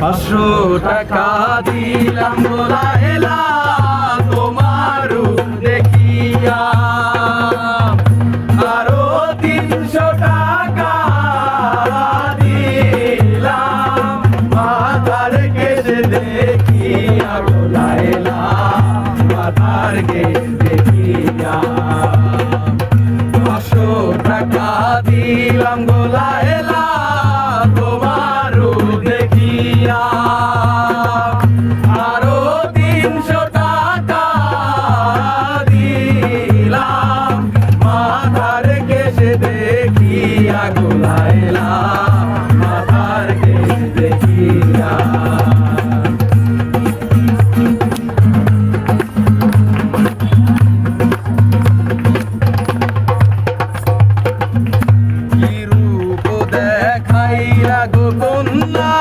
পাঁচশো টাকা দিলাম বলা এলা তোমারু দেখিয়া। আরও তিনশো দিলাম, মাথার কেসে দেখিয়া গোলাইলা মাথার কেসে দেখিয়া। পাঁচশো টাকা দিলাম গোলাইলা দেখিয়া গোলাইলা মাথার কেসে দেখিয়া। কি রূপ দেখাইলা গো কন্যা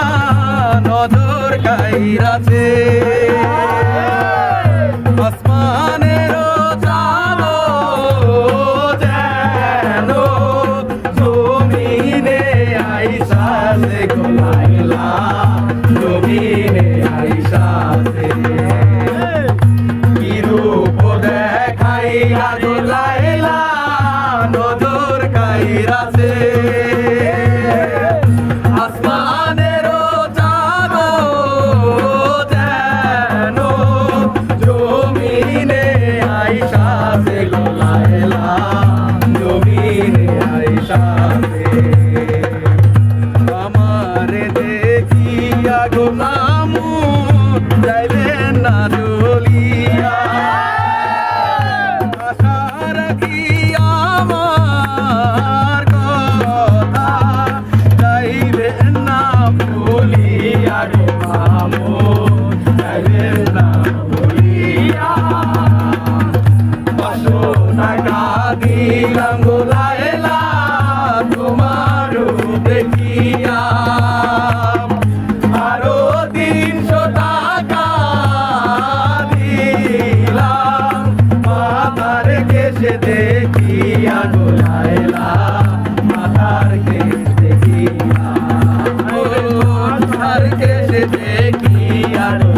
নজর কাইরাছে। আইসাছে গোলাইলা জমিনে আইসাছে কি রূপ দেখাইয়া গোলাইলা নজর কাইরাছে আসমানের গো মামু যাইবেন না চলিয়া। আশা রাখি আমার কথা, যাইবেন না বলিয়া গো মামু যাইবেন না বলিয়া। পাঁচশো টাকা দিলাম কেসে দেখি আগো লাইলা মাথার কেস দেখি মাথার কেসে দেখি আগো